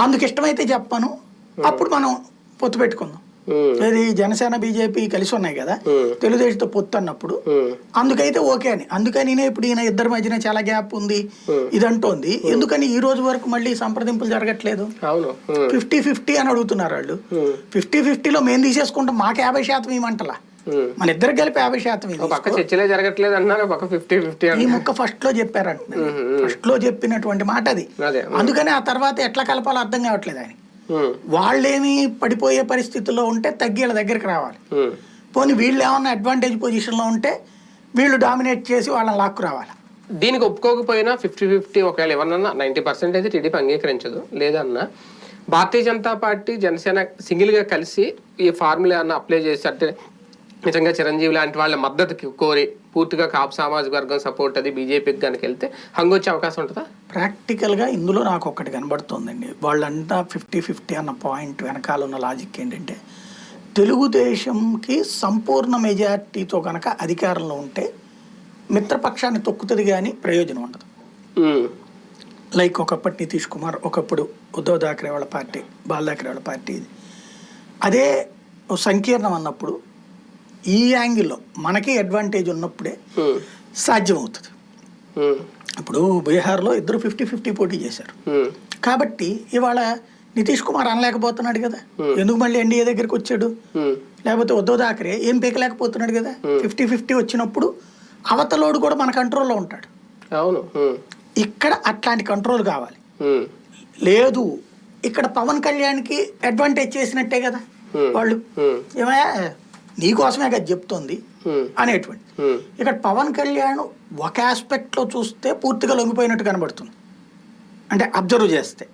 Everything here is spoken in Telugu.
అందుకు ఇష్టమైతే చెప్పను. అప్పుడు మనం పొత్తు పెట్టుకుందాం. ఏది జనసేన బీజేపీ కలిసి ఉన్నాయి కదా తెలుగుదేశంతో పొత్తు అన్నప్పుడు అందుకైతే ఓకే అని. అందుకని ఇప్పుడు ఈయన ఇద్దరి మధ్యన చాలా గ్యాప్ ఉంది. ఇది అంటోంది ఎందుకని ఈ రోజు వరకు మళ్ళీ సంప్రదింపులు జరగట్లేదు? ఫిఫ్టీ ఫిఫ్టీ అని అడుగుతున్నారు వాళ్ళు. ఫిఫ్టీ ఫిఫ్టీలో మేము తీసేసుకుంటాం మాకు యాభై శాతం ఇవ్వమంటలా ఉమ్. మన ఇద్దరు కలిపి యాభై శాతం పక్క చర్చలే జరగట్లేదు అన్నారు పక్క ఫిఫ్టీ ఫిఫ్టీ ఈ ముక్క ఫస్ట్లో చెప్పారంటున్నారు ఉమ్, ఉమ్. ఫస్ట్లో చెప్పినటువంటి మాట అది. అదే అందుకని ఆ తర్వాత ఎట్లా కలపాలో అర్థం కావట్లేదు ఆయన. వాళ్ళేమి పడిపోయే పరిస్థితుల్లో ఉంటే తగ్గి వీళ్ళ దగ్గరికి రావాలి. పోనీ వీళ్ళు ఏమన్నా అడ్వాంటేజ్ పొజిషన్లో ఉంటే వీళ్ళు డామినేట్ చేసి వాళ్ళని లాక్కు రావాలి. దీనికి ఒప్పుకోకపోయినా ఫిఫ్టీ ఫిఫ్టీ ఒకవేళ ఎవరన్నా నైంటీ పర్సెంట్ అయితే టీడీపీ అంగీకరించదు లేదన్నా. భారతీయ జనతా పార్టీ జనసేన సింగిల్గా కలిసి ఈ ఫార్ములా అన్న అప్లై చేసి అంటే నిజంగా చిరంజీవి లాంటి వాళ్ళ మద్దతుకి కోరి పూర్తిగా కాపు సామాజిక వర్గం సపోర్ట్ అది బీజేపీకి కనుక వెళ్తే హంగొచ్చే అవకాశం ఉంటుందా? ప్రాక్టికల్గా ఇందులో నాకు ఒకటి కనబడుతుందండి. వాళ్ళంతా ఫిఫ్టీ ఫిఫ్టీ అన్న పాయింట్ వెనకాల ఉన్న లాజిక్ ఏంటంటే తెలుగుదేశంకి సంపూర్ణ మెజార్టీతో కనుక అధికారంలో ఉంటే మిత్రపక్షాన్ని తొక్కుతుంది కానీ ప్రయోజనం ఉండదు. లైక్ ఒకప్పటి నితీష్ కుమార్ ఒకప్పుడు ఉద్ధవ్ థాక్రే వాళ్ళ పార్టీ బాల్ థాక్రే వాళ్ళ పార్టీ ఇది. అదే సంకీర్ణం అన్నప్పుడు ఈ యాంగిల్లో మనకి అడ్వాంటేజ్ ఉన్నప్పుడే ఉమ్, సాధ్యమవుతుంది. ఉమ్, ఇప్పుడు బీహార్లో ఇద్దరు ఫిఫ్టీ ఫిఫ్టీ పోటీ చేశారు. ఉమ్, కాబట్టి ఇవాళ నితీష్ కుమార్ అనలేకపోతున్నాడు కదా. ఎందుకు మళ్ళీ ఎన్డీఏ దగ్గరికి వచ్చాడు? లేకపోతే ఉద్ధవ్ థాక్రే ఏం పీకలేకపోతున్నాడు కదా? ఫిఫ్టీ ఫిఫ్టీ వచ్చినప్పుడు అవతలోడు కూడా మన కంట్రోల్లో ఉంటాడు. అవును. ఇక్కడ అట్లాంటి కంట్రోల్ కావాలి. లేదు ఇక్కడ పవన్ కళ్యాణ్కి అడ్వాంటేజ్ చేసినట్టే కదా Hmm. వాళ్ళు. ఏమయ్యా? నీకోసమే కదా చెప్తోంది అనేటువంటి. ఇక్కడ పవన్ కళ్యాణ్ ఒక ఆస్పెక్ట్లో చూస్తే పూర్తిగా లొంగిపోయినట్టు కనబడుతుంది. అంటే అబ్జర్వ్ చేస్తే.